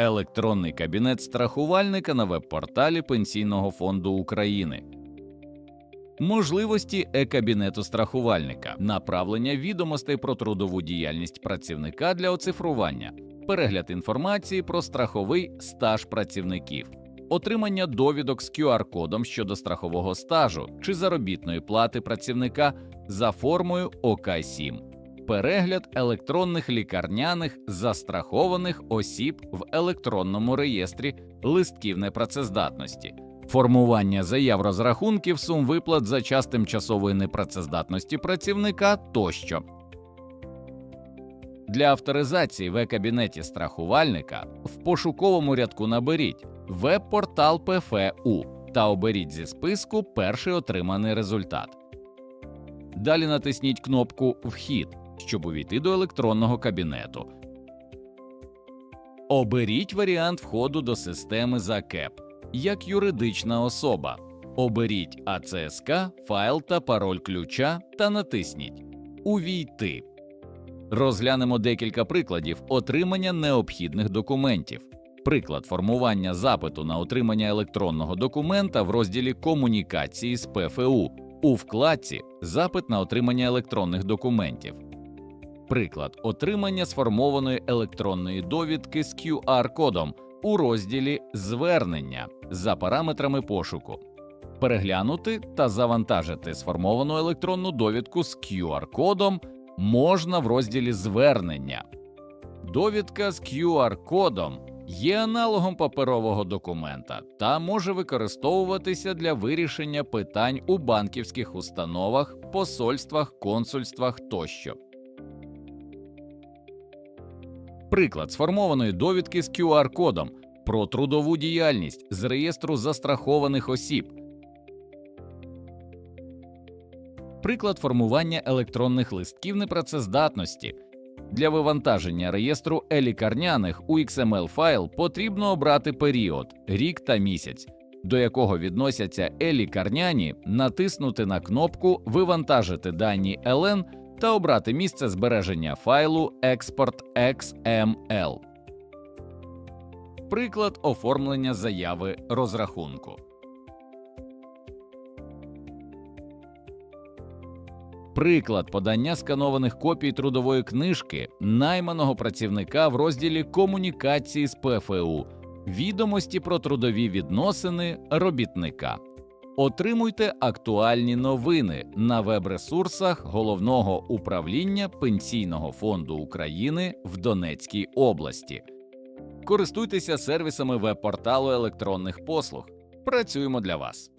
електронний кабінет страхувальника на веб-порталі Пенсійного фонду України. Можливості е-кабінету страхувальника, направлення відомостей про трудову діяльність працівника для оцифрування, перегляд інформації про страховий стаж працівників, отримання довідок з QR-кодом щодо страхового стажу чи заробітної плати працівника за формою ОК-7, перегляд електронних лікарняних застрахованих осіб в електронному реєстрі листків непрацездатності. Формування заяв розрахунків сум виплат за час тимчасової непрацездатності працівника тощо. Для авторизації в е-кабінеті страхувальника в пошуковому рядку наберіть веб-портал ПФУ та оберіть зі списку перший отриманий результат. Далі натисніть кнопку Вхід, щоб увійти до електронного кабінету. Оберіть варіант входу до системи за КЕП як юридична особа. Оберіть АЦСК, файл та пароль ключа та натисніть Увійти. Розглянемо декілька прикладів отримання необхідних документів. Приклад формування запиту на отримання електронного документа в розділі Комунікації з ПФУ у вкладці Запит на отримання електронних документів. Приклад отримання сформованої електронної довідки з QR-кодом у розділі Звернення за параметрами пошуку. Переглянути та завантажити сформовану електронну довідку з QR-кодом можна в розділі Звернення. Довідка з QR-кодом є аналогом паперового документа та може використовуватися для вирішення питань у банківських установах, посольствах, консульствах тощо. Приклад сформованої довідки з QR-кодом про трудову діяльність з реєстру застрахованих осіб. Приклад формування електронних листків непрацездатності. Для вивантаження реєстру е-лікарняних у XML файл потрібно обрати період рік та місяць, до якого відносяться е-лікарняні, натиснути на кнопку Вивантажити дані ЛН та обрати місце збереження файлу Експорт XML. Приклад оформлення заяви розрахунку. Приклад подання сканованих копій трудової книжки найманого працівника в розділі Комунікації з ПФУ, відомості про трудові відносини робітника. Отримуйте актуальні новини на веб-ресурсах головного управління Пенсійного фонду України в Донецькій області. Користуйтеся сервісами веб-порталу електронних послуг. Працюємо для вас.